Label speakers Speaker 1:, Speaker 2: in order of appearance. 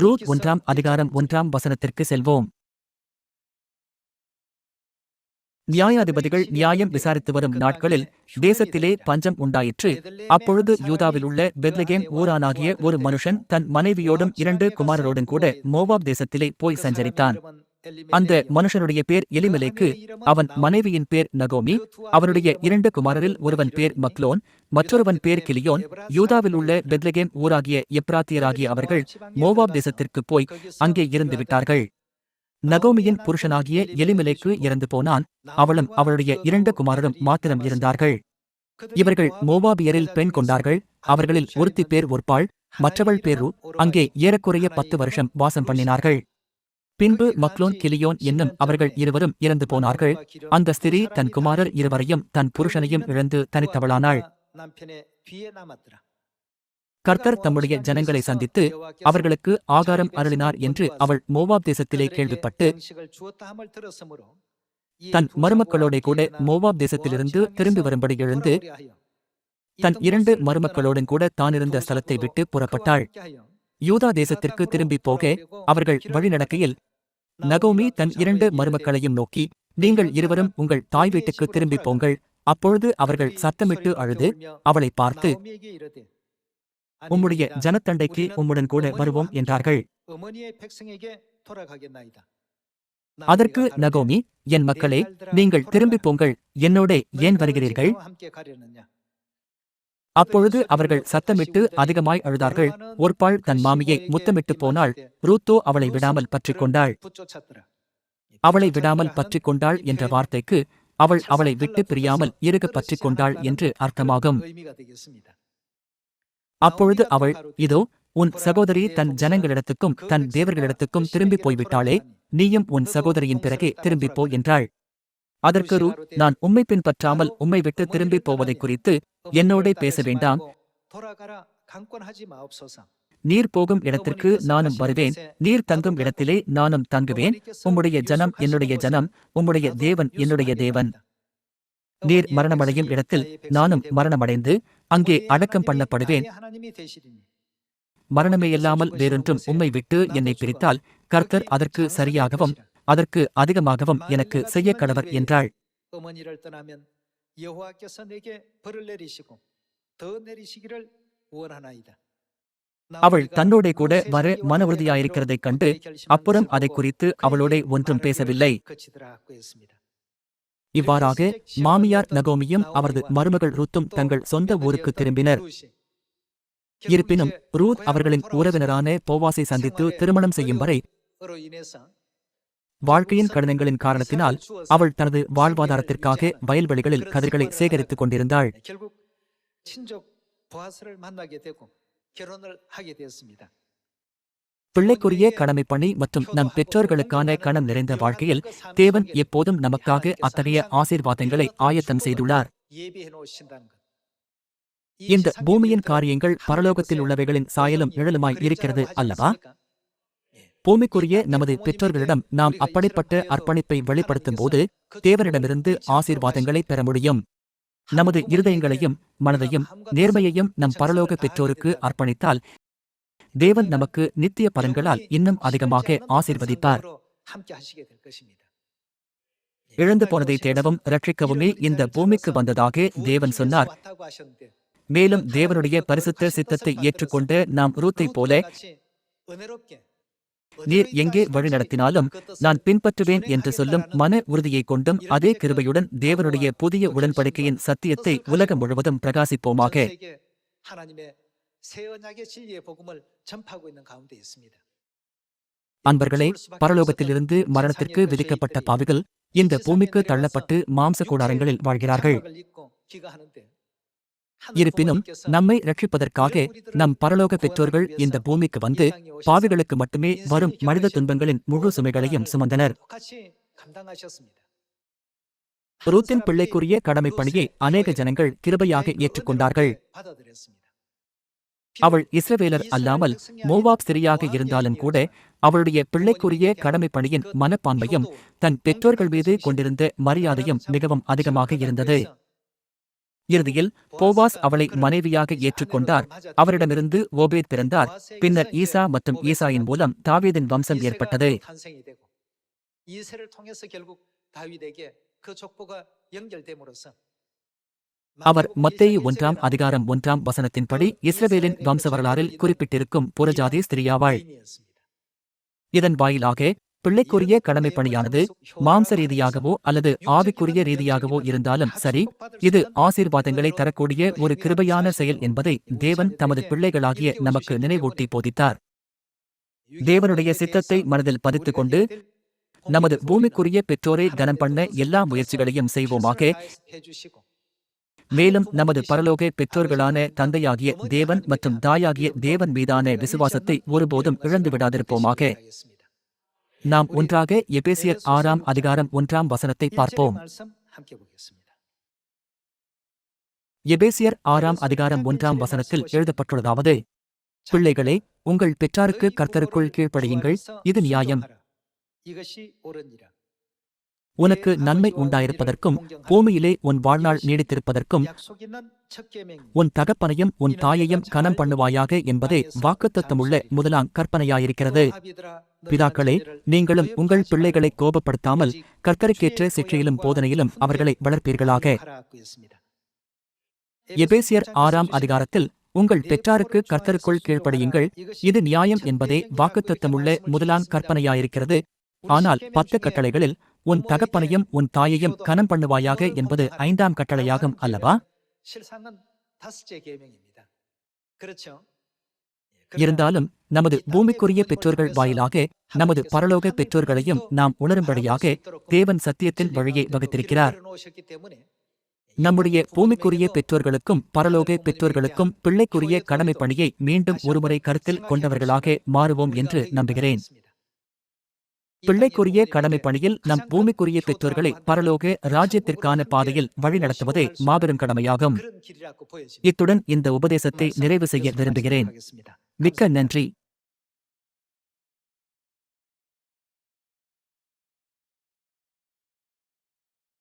Speaker 1: Ruth ஒன்றாம் அதிகாரம் ஒன்றாம் வசனத்திற்கு செல்வோம். நியாயாதிபதிகள் நியாயம் விசாரித்து வரும் நாட்களில் தேசத்திலே பஞ்சம் உண்டாயிற்று. அப்பொழுது யூதாவில் உள்ள பெத்லகேம் ஊரானாகிய ஒரு மனுஷன் தன் மனைவியோடும் இரண்டு குமாரரோடும் கூட மோவாப் தேசத்திலே போய் சஞ்சரித்தான். அந்த மனுஷனுடைய பேர் எலிமெலேக்கு அவன் மனைவியின் பேர் நகோமி அவனுடைய இரண்டு குமாரரில் ஒருவன் பேர் மக்லோன் மற்றொருவன் பேர் கிலியோன். யூதாவில் உள்ள பெத்லகேம் ஊராகிய எப்ராத்தியராகிய அவர்கள் மோவாப் தேசத்திற்கு போய் அங்கே இருந்து விட்டார்கள். நகோமியின் புருஷனாகிய எலிமெலேக்கு இறந்து போனான். அவளும் அவளுடைய இரண்டு குமாரரும் மாத்திரம் இருந்தார்கள். இவர்கள் மோவாபியரில் பெண் கொண்டார்கள். அவர்களில் ஒருத்தி பேர் ஒர்பாள் மற்றவள் பேரு அங்கே ஏறக்குறைய பத்து வருஷம் வாசம் பண்ணினார்கள். பின்பு மக்லோன் கிலியோன் என்னும் அவர்கள் இருவரும் இறந்து போனார்கள். அந்த ஸ்திரீ தன் குமாரர் இருவரையும் தன் புருஷனையும் இழந்து தனித்தவளானாள். கர்த்தர் தம்முடைய ஜனங்களை சந்தித்து அவர்களுக்கு ஆகாரம் அருளினார் என்று அவள் மோவாப் தேசத்திலே கேள்விப்பட்டு தன் மருமக்களோட கூட மோவாப் தேசத்திலிருந்து திரும்பி வரும்படி எழுந்து தன் இரண்டு மருமக்களோடும் கூட தானிருந்த ஸ்தலத்தை விட்டு புறப்பட்டாள். யூதா தேசத்திற்கு திரும்பி போக அவர்கள் வழிநடக்கையில் நகோமி தன் இரண்டு மருமக்களையும் நோக்கி நீங்கள் இருவரும் உங்கள் தாய் வீட்டுக்கு திரும்பி போங்கள். அப்பொழுது அவர்கள் சத்தமிட்டு அழுது அவளை பார்த்து உம்முடைய ஜனத்தண்டைக்கு உம்முடன் கூட வருவோம் என்றார்கள். அதற்கு நகோமி என் மக்களே நீங்கள் திரும்பி போங்கள். என்னோட ஏன் வருகிறீர்கள்? அப்பொழுது அவர்கள் சத்தமிட்டு அதிகமாய் அழுதார்கள். ஒருபாள் தன் மாமியை முத்தமிட்டு போனாள். ரூத்தோ அவளை விடாமல் பற்றிக் கொண்டாள். அவளை விடாமல் பற்றிக் கொண்டாள் என்ற வார்த்தைக்கு அவள் அவளை விட்டு பிரியாமல் இருக பற்றிக் கொண்டாள் என்று அர்த்தமாகும். அப்பொழுது அவள் இதோ உன் சகோதரி தன் ஜனங்களிடத்துக்கும் தன் தேவர்களிடத்துக்கும் திரும்பி போய்விட்டாளே நீயும் உன் சகோதரியின் பிறகே திரும்பிப் போ என்றாள். அதற்கு ரூ நான் உம்மை பின்பற்றாமல் உம்மை விட்டு திரும்பி போவதை குறித்து என்னோடே பேச வேண்டாம். நீர் போகும் இடத்திற்கு நானும் வருவேன். நீர் தங்கும் இடத்திலே நானும் தங்குவேன். உம்முடைய ஜனம் என்னுடைய ஜனம். உம்முடைய தேவன் என்னுடைய தேவன். நீர் மரணமடையும் இடத்தில் நானும் மரணமடைந்து அங்கே அடக்கம் பண்ணப்படுவேன். மரணமேயல்லாமல் வேறொன்றும் உம்மை விட்டு என்னை பிரித்தால் கர்த்தர் அதற்கு சரியாகவும் அதற்கு அதிகமாகவும் எனக்கு செய்ய கடவர் என்றாள். அவள் தன்னோடே கூட வர மன உறுதியாயிருக்கிறதைக் கண்டு அப்புறம் அதை குறித்து அவளோட ஒன்றும் பேசவில்லை இவ்வாறாக மாமியார் நகோமியும் அவரது மருமகள் ரூத்தும் தங்கள் சொந்த ஊருக்கு திரும்பினர் இருப்பினும் ரூத் அவர்களின் உறவினரான போவாசை சந்தித்து திருமணம் செய்யும் வரை வாழ்க்கையின் கடனங்களின் காரணத்தினால் அவள் தனது வாழ்வாதாரத்திற்காக வயல்வெளிகளில் கதிர்களை சேகரித்துக் கொண்டிருந்தாள். பிள்ளைக்குரிய கடமை பணி மற்றும் நம் பெற்றோர்களுக்கான கணம் நிறைந்த வாழ்க்கையில் தேவன் எப்போதும் நமக்காக அத்தகைய ஆசீர்வாதங்களை ஆயத்தம் செய்துள்ளார். இந்த பூமியின் காரியங்கள் பரலோகத்தில் உள்ளவைகளின் சாயலும் நிழலுமாய் இருக்கிறது அல்லவா? பூமிக்குரிய நமது பெற்றோர்களிடம் நாம் அப்படிப்பட்ட அர்ப்பணிப்பை வெளிப்படுத்தும் போது தேவனிடமிருந்து ஆசீர்வாதங்களை பெற முடியும். நமது இருதயங்களையும் மனதையும் நேர்மையையும் நம் பரலோக பெற்றோருக்கு அர்ப்பணித்தால் தேவன் நமக்கு நித்திய பலன்களால் இன்னும் அதிகமாக ஆசீர்வதிப்பார். இழந்து போனதை தேடவும் ரட்சிக்கவுமே இந்த பூமிக்கு வந்ததாக தேவன் சொன்னார். மேலும் தேவனுடைய பரிசுத்த சித்தத்தை ஏற்றுக்கொண்டு நாம் ரூத்தை போல நீர் எங்கே வழிநடத்தினாலும் நான் பின்பற்றுவேன் என்று சொல்லும் மன உறுதியை கொண்டும் அதே கிருபையுடன் தேவனுடைய புதிய உடன்படிக்கையின் சத்தியத்தை உலகம் முழுவதும் பிரகாசிப்போமாக. அன்பர்களே பரலோகத்திலிருந்து மரணத்திற்கு விதிக்கப்பட்ட பாவிகள் இந்த பூமிக்கு தள்ளப்பட்டு மாம்ச கூடாரங்களில் வாழ்கிறார்கள். இருப்பினும் நம்மை ரட்சிப்பதற்காக நம் பரலோக பெற்றோர்கள் இந்த பூமிக்கு வந்து பாவிகளுக்கு மட்டுமே வரும் மனித துன்பங்களின் முழு சுமைகளையும் சுமந்தனர். ரூத்தின் பிள்ளைக்குரிய கடமை பணியை அநேக ஜனங்கள் கிருபையாக ஏற்றுக்கொண்டார்கள். அவள் இஸ்ரவேலர் அல்லாமல் மோவாப் சிறியாக இருந்தாலும் கூட அவளுடைய பிள்ளைக்குரிய கடமை பணியின் மனப்பான்மையும் தன் பெற்றோர்கள் மீது கொண்டிருந்த மரியாதையும் மிகவும் அதிகமாக இருந்தது. இறுதியில் போவாஸ் அவளை மனைவியாக ஏற்றுக்கொண்டார். அவரிடமிருந்து ஓபேத் பிறந்தார். பின்னர் ஈசா மற்றும் ஈசாயின் மூலம் தாவீதின் வம்சம் ஏற்பட்டது. அவர் மத்தேயு ஒன்றாம் அதிகாரம் ஒன்றாம் வசனத்தின்படி இஸ்ரவேலின் வம்ச வரலாறில் குறிப்பிட்டிருக்கும் புறஜாதி ஸ்திரியாவாள். இதன் வாயிலாக பிள்ளைக்குரிய கடமை பணியானது மாம்ச ரீதியாகவோ அல்லது ஆவிக்குரிய ரீதியாகவோ இருந்தாலும் சரி இது ஆசீர்வாதங்களை தரக்கூடிய ஒரு கிருபையான செயல் என்பதை தேவன் தமது பிள்ளைகளாகிய நமக்கு நினைவூட்டி போதித்தார். தேவனுடைய சித்தத்தை மனதில் பதித்துக் கொண்டு நமது பூமிக்குரிய பெற்றோரை கனம் பண்ண எல்லா முயற்சிகளையும் செய்வோமாக. மேலும் நமது பரலோக பெற்றோர்களான தந்தையாகிய தேவன் மற்றும் தாயாகிய தேவன் மீதான விசுவாசத்தை ஒருபோதும் இழந்து விடாதிருப்போமாக நாம் ஒன்றாக எபேசியர் ஆறாம் அதிகாரம் ஒன்றாம் வசனத்தை பார்ப்போம். எபேசியர் ஆறாம் அதிகாரம் ஒன்றாம் வசனத்தில் எழுதப்பட்டுள்ளதாவது பிள்ளைகளே உங்கள் பெற்றாருக்கு கர்த்தருக்குள் கீழ்ப்படியுங்கள். இது நியாயம். உனக்கு நன்மை உண்டாயிருப்பதற்கும் பூமியிலே உன் வாழ்நாள் நீடித்திருப்பதற்கும் உன் தகப்பனையும் உன் தாயையும் கனம் பண்ணுவாயாக என்பதே வாக்குத்தத்தமுள்ள முதலாம் கற்பனையாயிருக்கிறது. பிதாக்களே நீங்களும் உங்கள் பிள்ளைகளை கோபப்படுத்தாமல் கர்த்தருக்கேற்ற சிற்றையிலும் போதனையிலும் அவர்களை வளர்ப்பீர்களாக. எபேசியர் ஆறாம் அதிகாரத்தில் உங்கள் பெற்றாருக்கு கர்த்தருக்குள் கீழ்ப்படியுங்கள். இது நியாயம் என்பதே வாக்குத்தத்தமுள்ள முதலாம் கற்பனையாயிருக்கிறது. ஆனால் பத்து கட்டளைகளில் உன் தகப்பனையும் உன் தாயையும் கனம் பண்ணுவாயாக என்பது ஐந்தாம் கட்டளையாகும் அல்லவா? இருந்தாலும் நமது பூமிக்குரிய பெற்றோர்கள் வாயிலாக நமது பரலோக பெற்றோர்களையும் நாம் உணரும்படியாக தேவன் சத்தியத்தின் வழியை வகுத்திருக்கிறார். நம்முடைய பூமிக்குரிய பெற்றோர்களுக்கும் பரலோக பெற்றோர்களுக்கும் பிள்ளைக்குரிய கடமை பணியை மீண்டும் ஒருமுறை கருத்தில் கொண்டவர்களாக மாறுவோம் என்று நம்புகிறேன். பிள்ளைக்குரிய கடமை பணியில் நம் பூமிக்குரிய பெற்றோர்களை பரலோக ராஜ்யத்திற்கான பாதையில் வழிநடத்துவதே மாபெரும் கடமையாகும். இத்துடன் இந்த உபதேசத்தை நிறைவு செய்ய விரும்புகிறேன். மிக்க நன்றி.